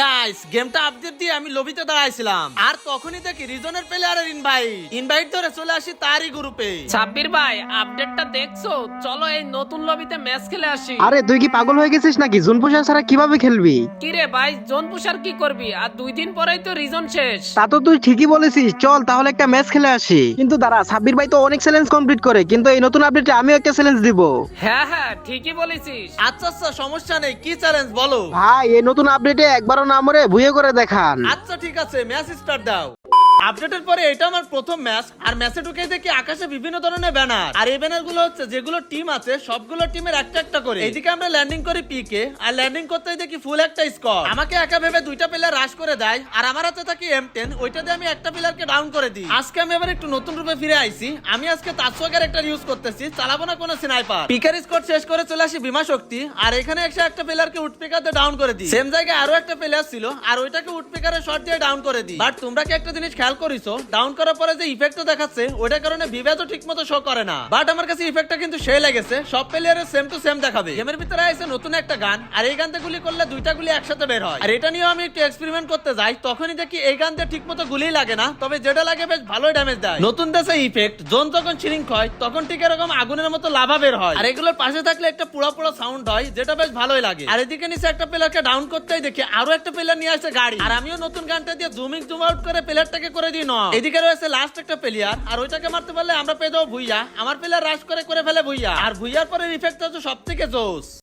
Guys গেমটা update দিয়ে আমি লবিতে দাঁড়াইছিলাম। আর তখনই দেখি রিজনের প্লেয়ারের ইনভাইট ইনভাইট ধরে চলে আসি তারই গ্রুপে সাব্বির ভাই আপডেটটা দেখছ? চলো এই নতুন লবিতে ম্যাচ খেলে আসি। আরে তুই কি পাগল হয়ে গেছিস নাকি? জুন পোষা ছাড়া কীভাবে খেলবি? কি রে ভাই জোন পুষার কি করবি? আর দুই দিন পরেই তো রিজন শেষ। তা তো তুই ঠিকই বলেছিস। চল তাহলে একটা ম্যাচ খেলে আসি। কিন্তু দাঁড়া সাব্বির ভাই তো অনেক চ্যালেঞ্জ কমপ্লিট করে। কিন্তু এই নতুন আপডেটে আমিও একটা চ্যালেঞ্জ দিব। হ্যাঁ হ্যাঁ ঠিকই বলেছিস। আচ্ছা আচ্ছা সমস্যা নেই। কি চ্যালেঞ্জ বলো? ভাই এই নতুন আপডেটে একবারও না মরে ভুয়ে করে দেখান। আচ্ছা ঠিক আছে মেসেজ দাও। আপডেটের পরে এটা আমার প্রথম ম্যাচ, আর ম্যাচে ঢুকে দেখি আকাশে বিভিন্ন ধরনের ব্যানার। আর এই ব্যানারগুলো হচ্ছে, যেগুলো টিম আছে, সবগুলো টিমের একটা একটা করে। এইদিকে আমরা ল্যান্ডিং করি পিকে আর ল্যান্ডিং করতে দেখি ফুল একটা স্কোর আমাকে একা ভেবে দুইটা প্লেয়ার রাশ করে দেয়, আর আমার হাতে থাকি এম টেন ওইটা দিয়ে আমি একটা প্লেয়ারকে ডাউন করে দিই। আজকে আমি এবার একটু নতুন রূপে ফিরে আইছি। আমি আজকে তাৎসো ক্যারেক্টার ইউজ করতেছি, চালাবো না কোনো স্নাইপার পিকার স্কোর শেষ করে চলে আসি বিমা শক্তি, আর এখানে এসে একটা প্লেয়ারকে উঠপিকার দিয়ে ডাউন করে দিই। সেম জায়গায় আরও একটা প্লেয়ার ছিল, আর ওইটাকে উঠপিকারের শট দিয়ে ডাউন করে দিই। বাট তোমরা কি একটা জিনিস খেয়াল করিছো? ডাউন করার পরে যে ইফেক্টটা দেখাচ্ছে, ওইটার কারণে ভিভা তো ঠিক মতো শো করে না। বাট আমার কাছে ইফেক্টটা কিন্তু সে লেগেছে, সব প্লেয়ারের সেম টু সেম দেখাবে। গেমের ভিতরে আছে নতুন একটা গান, আর এই গানতে গুলি করলে দুইটা গুলি একসাথে বের হয়। আর এটা নিয়েও আমি একটু এক্সপেরিমেন্ট করতে যাই, তখনই দেখি এই গান দিয়ে ঠিক মতো গুলি লাগে না, তবে যেটা লাগে বেশ ভালোই ড্যামেজ দেয়। নতুন দেশে ইফেক্ট জোন যখন চিরিঙ্ক হয় তখন ঠিক এরকম আগুনের মতো লাভা বের হয়। আর এগুলোর পাশে থাকলে একটা পুরো পুরো সাউন্ড হয়, যেটা বেশ ভালোই লাগে। আর এদিকে নিচে একটা প্লেয়ারকে ডাউন করতেই দেখি, আরও একটা প্লেয়ার নিয়ে আসছে গাড়ি। আর আমিও নতুন গানটা দিয়ে জুমিং জুম আউট করে প্লেয়ারটাকে করে দিই দিন এদিকে রয়েছে লাস্ট একটা প্লেয়ার আর ওইটাকে মারতে পারলে আমরা পেয়ে যাব ভুইয়া। আমার প্লেয়ার রাশ করে করে ফেলে ভুইয়া। আর ভুইয়ার পরে ইফেক্ট হচ্ছে সব থেকে জোস